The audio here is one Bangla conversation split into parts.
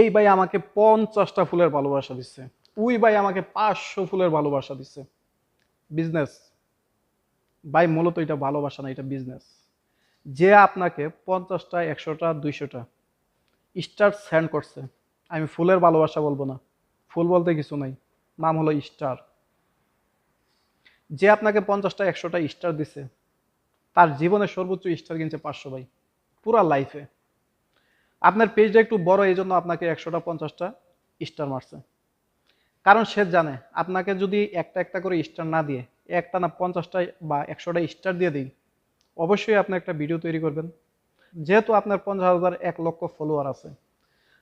এই ভাই আমাকে পঞ্চাশটা ফুলের ভালোবাসা দিচ্ছে ওই ভাই আমাকে পাঁচশো ফুলের ভালোবাসা দিচ্ছে বিজনেস ভাই, মূলত এটা ভালোবাসা না, এটা বিজনেস যে আপনাকে পঞ্চাশটা, একশোটা, দুইশোটা স্টার সেন্ড করছে, আমি ফুলের ভালোবাসা বলব না। ফুল বলতে কিছু নাই, নাম হলো স্টার যে আপনাকে পঞ্চাশটা, একশোটা স্টার দিছে, তার জীবনের সর্বোচ্চ স্টার কিনছে পাঁচশো ভাই, পুরা লাইফে আপনার পেজটা একটু বড়, এই জন্য আপনাকে একশোটা, পঞ্চাশটা স্টার মারছে। কারণ সে জানে, আপনাকে যদি একটা একটা করে স্টার না দিয়ে, একটা না পঞ্চাশটা বা একশোটা স্টার দিয়ে দিই, অবশ্যই আপনি একটা ভিডিও তৈরি করবেন। যেহেতু আপনার পঞ্চাশ হাজার এক লক্ষ ফলোয়ার আছে।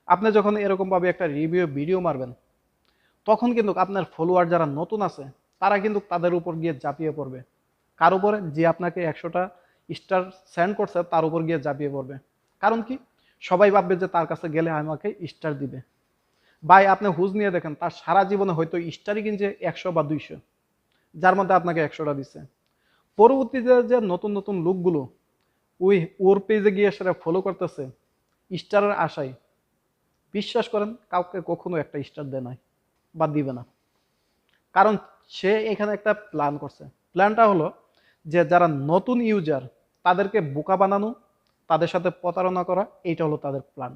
আপনি যখন এরকমভাবে একটা রিভিউ ভিডিও মারবেন, তখন কিন্তু আপনার ফলোয়ার যারা নতুন আছে, তারা কিন্তু তাদের উপর গিয়ে ঝাঁপিয়ে পড়বে। কার উপরে? যে আপনাকে একশোটা স্টার সেন্ড করছে, তার উপর গিয়ে ঝাঁপিয়ে পড়বে। কারণ কি? সবাই ভাববে যে তার কাছে গেলে আমাকে স্টার দিবে। ভাই, আপনি হুজ নিয়ে দেখেন, তার সারা জীবনে হয়তো স্টারই কিনছে একশো বা দুইশো, যার মধ্যে আপনাকে একশোটা দিচ্ছে পরবর্তীতে যে নতুন নতুন লুকগুলো ওই ওর পেজে গিয়ে সেটা ফলো করতেছে স্টারের আশায়, বিশ্বাস করেন, কাউকে কখনো একটা স্টার দেয় নাই বা দিবে না। কারণ সে এখানে একটা প্ল্যান করছে। প্ল্যানটা হলো যে যারা নতুন ইউজার তাদেরকে বোকা বানানো তাদের সাথে প্রতারণা করা, এইটা হলো তাদের প্ল্যান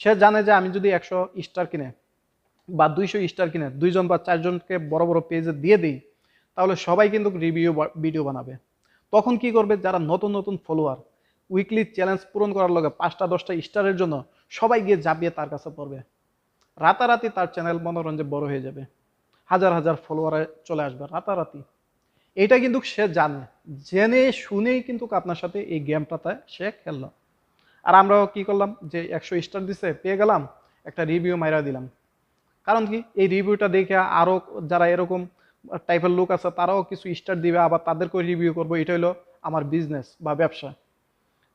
সে জানে যে আমি যদি একশো স্টার কিনে বা দুইশো স্টার কিনে, দুইজন বা চারজনকে বড় বড় পেজে দিয়ে দিই, তাহলে সবাই কিন্তু রিভিউ ভিডিও বানাবে। তখন কি করবে? যারা নতুন নতুন ফলোয়ার উইকলি চ্যালেঞ্জ পূরণ করার লগে পাঁচটা, দশটা স্টারের জন্য সবাই গিয়ে জাপিয়ে তার কাছে পড়বে। রাতারাতি তার চ্যানেল মনোরঞ্জন বড় হয়ে যাবে। হাজার হাজার ফলোয়ারে চলে আসবে রাতারাতি। এটা কিন্তু সে জানে। জেনে শুনেই কিন্তু আপনার সাথে এই গেমটাতে সে খেললো। আর আমরাও কি করলাম যে একশো স্টার দিছে, পেয়ে গেলাম, একটা রিভিউ মাইরা দিলাম। কারণ কি? এই রিভিউটা দেখে আরও যারা এরকম টাইপের লোক আছে, তারাও কিছু স্টার দিবে, আবার তাদেরকেও রিভিউ করব। এটা হলো আমার বিজনেস বা ব্যবসা।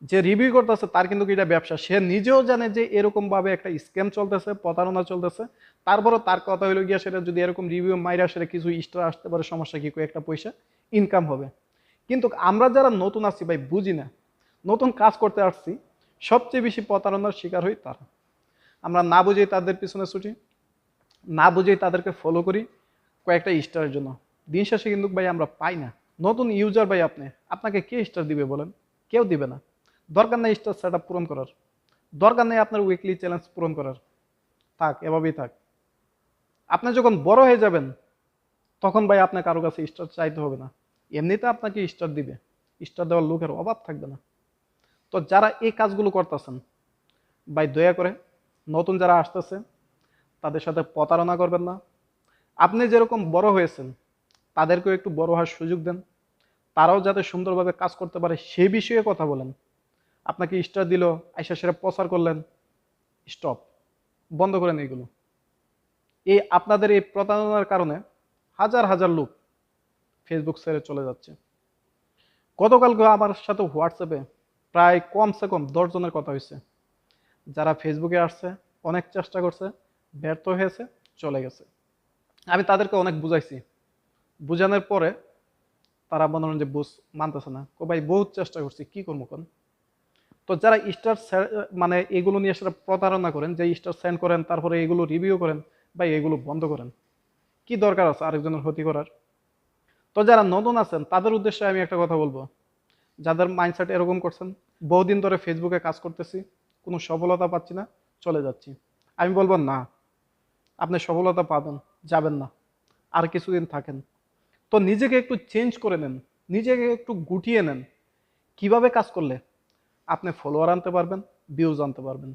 যে রিভিউ করতেছে, তার কিন্তু এটা ব্যবসা। সে নিজেও জানে যে এরকমভাবে একটা স্ক্যাম চলতেছে, প্রতারণা চলতেছে। তারপরে তার কথা হইল গিয়া সেটা যদি এরকম রিভিউ মাইরা সেটা কিছু স্টার আসতে পারে, সমস্যা কি একটা পয়সা ইনকাম হবে। কিন্তু আমরা যারা নতুন আসছি ভাই, বুঝি না। নতুন কাজ করতে আসছি, সবচেয়ে বেশি প্রতারণার শিকার হই তারা। আমরা না বুঝেই তাদের পিছনে ছুটি, না বুঝেই তাদেরকে ফলো করি কয়েকটা স্টারের জন্য। দিন শেষে কিন্তু ভাই, আমরা পাই না। নতুন ইউজার ভাই আপনি, আপনাকে কে স্টার দিবে বলেন? কেউ দিবে না। দরকার নেই স্টার সেট পূরণ করার। দরকার নেই আপনার উইকলি চ্যালেঞ্জ পূরণ করার। থাক, এভাবেই থাক। আপনি যখন বড় হয়ে যাবেন, তখন ভাই আপনার কারও কাছে স্টার চাইতে হবে না। এমনিতে আপনাকে স্টার দিবে। স্টার দেওয়ার লোকের অভাব থাকবে না। তো যারা এই কাজগুলো করতেছেন, ভাই দয়া করে নতুন যারা আসতেছে, তাদের সাথে প্রতারণা করবেন না। আপনি যেরকম বড় হয়েছেন, তাদেরকেও একটু বড় হওয়ার সুযোগ দেন। তারাও যাতে সুন্দরভাবে কাজ করতে পারে, সে বিষয়ে কথা বলেন। আপনাকে স্টার দিল, আইসা সেরা প্রচার করলেন। স্টপ, বন্ধ করেন এইগুলো। এই আপনাদের এই প্রতারণার কারণে হাজার হাজার লোক ফেসবুক ছেড়ে চলে যাচ্ছে। গতকালকে আমার সাথে হোয়াটসঅ্যাপে প্রায় কমসে কম দশ জনের কথা হয়েছে। যারা ফেসবুকে আসছে, অনেক চেষ্টা করছে, ব্যর্থ হয়েছে, চলে গেছে। আমি তাদেরকে অনেক বুঝাইছি। বুঝানোর পরে তারা মনে যে বুঝ, মানতেছে না। ভাই, বহুত চেষ্টা করছি, কি করব কোন তো যারা স্টার মানে এগুলো নিয়ে সেটা প্রতারণা করেন, যে স্টার সেন্ড করেন, তারপরে এগুলো রিভিউ করেন বা এগুলো বন্ধ করেন, কি দরকার আছে আরেকজনের ক্ষতি করার? তো যারা নতুন আছেন, তাদের উদ্দেশ্যে আমি একটা কথা বলব। যাদের মাইন্ডসেট এরকম করছেন, বহুদিন ধরে ফেসবুকে কাজ করতেছি, কোনো সফলতা পাচ্ছি না, চলে যাচ্ছি। আমি বলব না, আপনি সফলতা পাবেন, যাবেন না, আর কিছুদিন থাকেন। তো নিজেকে একটু চেঞ্জ করে নেন, নিজেকে একটু গুটিয়ে নেন। কীভাবে কাজ করলে? আপনি ফলোয়ার আনতে পারবেন ভিউজ আনতে পারবেন।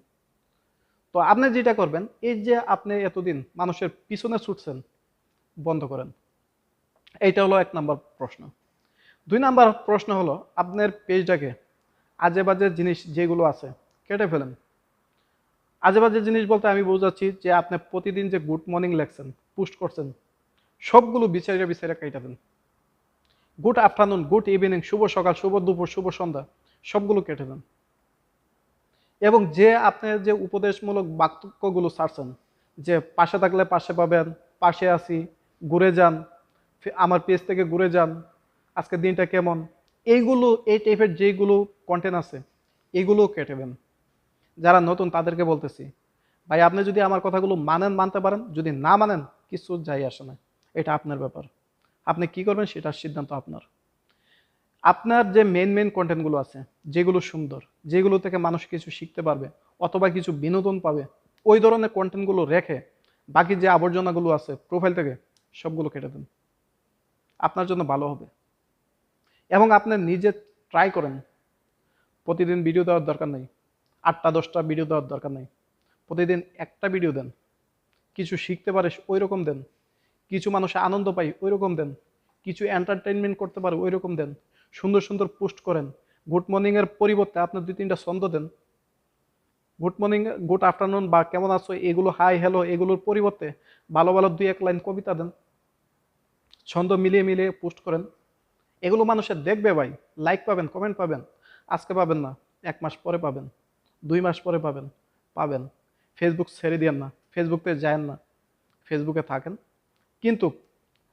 তো আপনি যেটা করবেন, এই যে আপনি এতদিন মানুষের পিছনে ছুটছেন, বন্ধ করেন। এইটা হলো এক নাম্বার প্রশ্ন। দুই নাম্বার প্রশ্ন হলো, আপনার পেজটাকে আজে বাজে জিনিস যেগুলো আছে, কেটে ফেলেন। আজে বাজে জিনিস বলতে আমি বোঝাচ্ছি যে আপনি প্রতিদিন যে গুড মর্নিং লেখছেন পোস্ট করছেন, সবগুলো বিচারে বিচারে কেটে দেন। গুড আফটারনুন গুড ইভিনিং শুভ সকাল, শুভ দুপুর, শুভ সন্ধ্যা। সবগুলো কেটে দেন। এবং যে আপনি যে উপদেশমূলক বাক্যগুলো ছাড়ছেন, যে পাশে থাকলে পাশে পাবেন, পাশে আসি ঘুরে যান আমার পেজ থেকে ঘুরে যান আজকে দিনটা কেমন, এইগুলো, এই টাইপের যেগুলো কন্টেন্ট আছে এগুলো কেটে দেন। যারা নতুন তাদেরকে বলতেছি, ভাই, আপনি যদি আমার কথাগুলো মানেন, মানতে পারেন, যদি না মানেন, কিছু যাই আসে না। এটা আপনার ব্যাপার। আপনি কি করবেন, সেটার সিদ্ধান্ত আপনার। আপনার যে মেন মেন কন্টেন্টগুলো আছে, যেগুলো সুন্দর, যেগুলো থেকে মানুষ কিছু শিখতে পারবে অথবা কিছু বিনোদন পাবে, ওই ধরনের কন্টেন্টগুলো রেখে বাকি যে আবর্জনাগুলো আছে প্রোফাইল থেকে সবগুলো কেটে দেন। আপনার জন্য ভালো হবে। এবং আপনি নিজে ট্রাই করেন। প্রতিদিন ভিডিও দেওয়ার দরকার নেই। আটটা, দশটা ভিডিও দেওয়ার দরকার নেই। প্রতিদিন একটা ভিডিও দেন। কিছু শিখতে পারে ওই রকম দেন। কিছু মানুষ আনন্দ পায় ওই রকম দেন। কিছু এন্টারটেনমেন্ট করতে পারে ওই রকম দেন। সুন্দর সুন্দর পোস্ট করেন। গুড মর্নিংয়ের পরিবর্তে আপনার দুই তিনটা ছন্দ দেন। গুড মর্নিং, গুড আফটারনুন বা কেমন আছো, এগুলো হাই, হ্যালো, এগুলোর পরিবর্তে ভালো ভালো দুই এক লাইন কবিতা দেন। ছন্দ মিলিয়ে মিলিয়ে পোস্ট করেন। এগুলো মানুষের দেখবে ভাই লাইক পাবেন কমেন্ট পাবেন। আজকে পাবেন না, এক মাস পরে পাবেন, দুই মাস পরে পাবেন পাবেন। ফেসবুক ছেড়ে দিয়েন না ফেসবুকে যায়েন না ফেসবুকে থাকেন। কিন্তু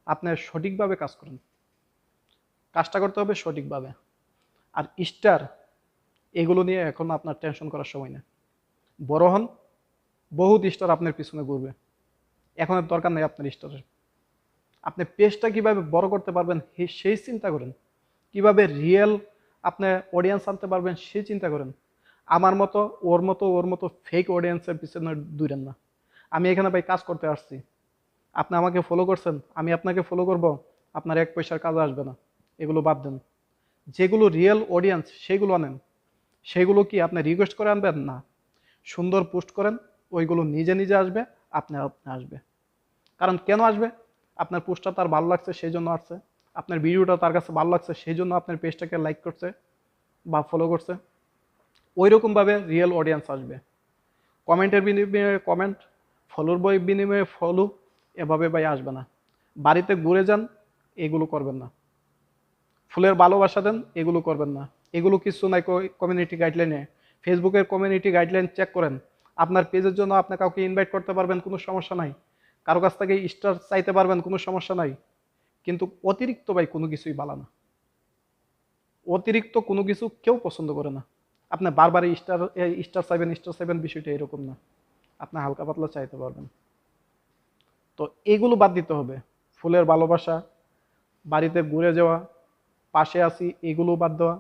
আপনি সঠিকভাবে কাজ করেন। কাজটা করতে হবে সঠিকভাবে। আর স্টার, এগুলো নিয়ে এখন আপনার টেনশন করার সময় না বড় হন, বহুত স্টার আপনার পিছনে ঘুরবে। এখন দরকার নেই আপনার স্টারের। আপনি পেজটা কীভাবে বড় করতে পারবেন সেই চিন্তা করেন। কীভাবে রিয়েল আপনি অডিয়েন্স আনতে পারবেন সেই চিন্তা করেন। আমার মতো, ওর মতো ওর মতো ফেক অডিয়েন্সের পিছনে দূরেন না। আমি এখানে ভাই কাজ করতে আসছি। আপনি আমাকে ফলো করছেন, আমি আপনাকে ফলো করব, আপনার এক পয়সার কাজ আসবে না। এগুলো বাদ দেন। যেগুলো রিয়েল অডিয়েন্স সেগুলো আনেন। সেগুলো কি আপনি রিকোয়েস্ট করে আনবেন? না। সুন্দর পোস্ট করেন, ওইগুলো নিজে নিজে আসবে, আপনি আপনি আসবে। কারণ কেন আসবে? আপনার পোস্টটা তার ভালো লাগছে সেই জন্য আসছে। আপনার ভিডিওটা তার কাছে ভালো লাগছে সেই জন্য আপনার পেজটাকে লাইক করছে বা ফলো করছে। ওই রকমভাবে রিয়েল অডিয়েন্স আসবে। কমেন্টের বিনিময়ে কমেন্ট ফলোর বই বিনিময়ে ফলো এভাবে ভাই আসবে না। বাড়িতে ঘুরে যান, এগুলো করবেন না। ফুলের ভালোবাসা দেন, এগুলো করবেন না। এগুলো কিছু নাই কমিউনিটি গাইডলাইনে ফেসবুকের কমিউনিটি গাইডলাইন চেক করেন। আপনার পেজের জন্য আপনি কাউকে ইনভাইট করতে পারবেন, কোনো সমস্যা নাই। কারও কাছ থেকে স্টার চাইতে পারবেন, কোনো সমস্যা নাই। কিন্তু অতিরিক্ত ভাই কোনো কিছুই ভালো না। অতিরিক্ত কোনো কিছু কেউ পছন্দ করে না। আপনি বারবার স্টার স্টার চাইবেন স্টার চাইবেন, বিষয়টা এরকম না। আপনি হালকা পাতলা চাইতে পারবেন। তো এগুলো বাদ দিতে হবে। ফুলের ভালোবাসা, বাড়িতে ঘুরে যাওয়া পাশে আছি, এগুলো বাদ দেওয়া,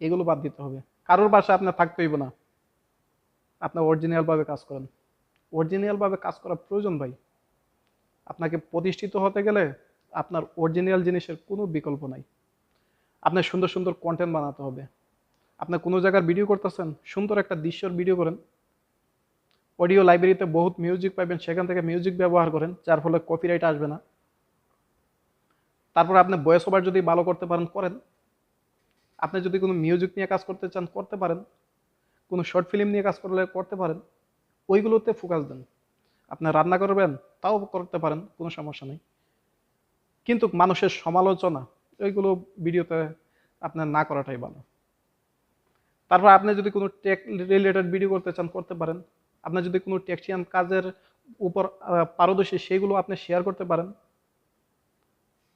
এগুলো বাদ দিতে হবে। কারোর বাসা আপনার থাকতে হইব না। আপনার অরিজিনালভাবে কাজ করেন। অরিজিনালভাবে কাজ করা প্রয়োজন ভাই। আপনাকে প্রতিষ্ঠিত হতে গেলে আপনার অরিজিনাল জিনিসের কোনো বিকল্প নাই। আপনার সুন্দর সুন্দর কন্টেন্ট বানাতে হবে। আপনি কোনো জায়গার ভিডিও করতেছেন, সুন্দর একটা দৃশ্যর ভিডিও করেন। অডিও লাইব্রেরিতে বহুত মিউজিক পাবেন সেখান থেকে মিউজিক ব্যবহার করেন, যার ফলে কপিরাইট আসবে না। তারপর আপনি ভয়েস ওভার যদি ভালো করতে পারেন, করেন। আপনি যদি কোনো মিউজিক নিয়ে কাজ করতে চান, করতে পারেন। কোনো শর্ট ফিল্ম নিয়ে কাজ করলে করতে পারেন। ওইগুলোতে ফোকাস দেন। আপনি রান্না করবেন, তাও করতে পারেন, কোনো সমস্যা নেই। কিন্তু মানুষের সমালোচনা, ওইগুলো ভিডিওতে আপনার না করাটাই ভালো। তারপর আপনি যদি কোনো টেক রিলেটেড ভিডিও করতে চান, করতে পারেন। আপনি যদি কোনো টেকসিয়ান কাজের উপর পারদর্শী, সেগুলো আপনি শেয়ার করতে পারেন।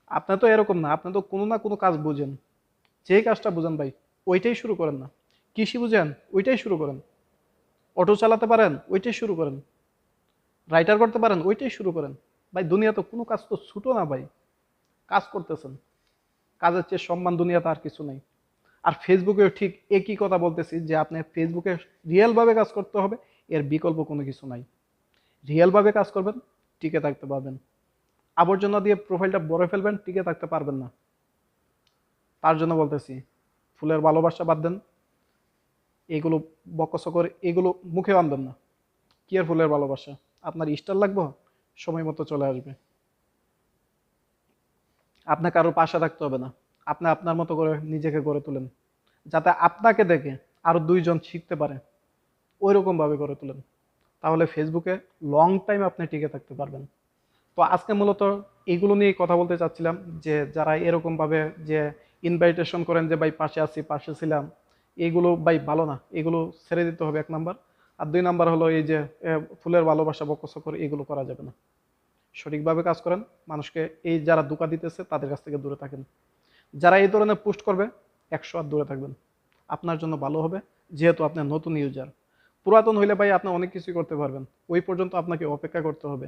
আপনি তো এরকম না, আপনি তো কোনো না কোনো কাজ বুঝেন। যে কাজটা বুঝেন ভাই, ওইটাই শুরু করেন না। কৃষি বুঝেন, ওইটাই শুরু করেন। অটো চালাতে পারেন, ওইটাই শুরু করেন। রাইটার করতে পারেন, ওইটাই শুরু করেন। ভাই, দুনিয়াতে কোনো কাজ তো ছুটো না ভাই। কাজ করতেছেন। কাজের চেয়ে সম্মান দুনিয়াতে আর কিছু নেই। আর ফেসবুকেও ঠিক একই কথা বলতেছি যে আপনি ফেসবুকে রিয়েলভাবে কাজ করতে হবে, এর বিকল্প কোনো কিছু নাই। রিয়েলভাবে কাজ করবেন, টিকে থাকতে পারবেন। আবর্জনা দিয়ে প্রোফাইলটা বড় ফেলবেন, টিকে থাকতে পারবেন না। তার জন্য বলতেছি, ফুলের ভালোবাসা বাদ দেন। এগুলো বকসকর এগুলো মুখে আনবেন না। কি আর ফুলের ভালোবাসা? আপনার স্টার লাগবে? সময় মতো চলে আসবে। আপনাকে কারোর পাশে থাকতে হবে না। আপনি আপনার মতো করে নিজেকে গড়ে তোলেন। যাতে আপনাকে দেখে আরও দুইজন শিখতে পারে। ওই রকম ভাবে গড়ে তোলেন। তাহলে ফেসবুকে লং টাইম আপনি টিকে থাকতে পারবেন। তো আজকে মূলত এগুলো নিয়ে কথা বলতে চাচ্ছিলাম, যে যারা এরকমভাবে যে ইনভাইটেশন করেন যে, ভাই, পাশে আছি, পাশে ছিলাম, এগুলো, ভাই, ভালো না, এগুলো ছেড়ে দিতে হবে এক নাম্বার। আর দুই নাম্বার হলো এই যে ফুলের ভালোবাসা বকসকর এগুলো করা যাবে না। সঠিকভাবে কাজ করেন, মানুষকে এই যারা দোকা দিতেছে, তাদের কাছ থেকে দূরে থাকেন। যারা এই ধরনের পোস্ট করবে, একশো আর দূরে থাকবেন। আপনার জন্য ভালো হবে, যেহেতু আপনি নতুন ইউজার পুরাতন হইলে, ভাই, আপনি অনেক কিছুই করতে পারবেন। ওই পর্যন্ত আপনাকে অপেক্ষা করতে হবে।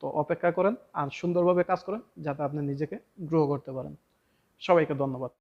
তো অপেক্ষা করেন আর সুন্দরভাবে কাজ করেন যাতে আপনি নিজেকে গ্রো করতে পারেন। সবাইকে ধন্যবাদ।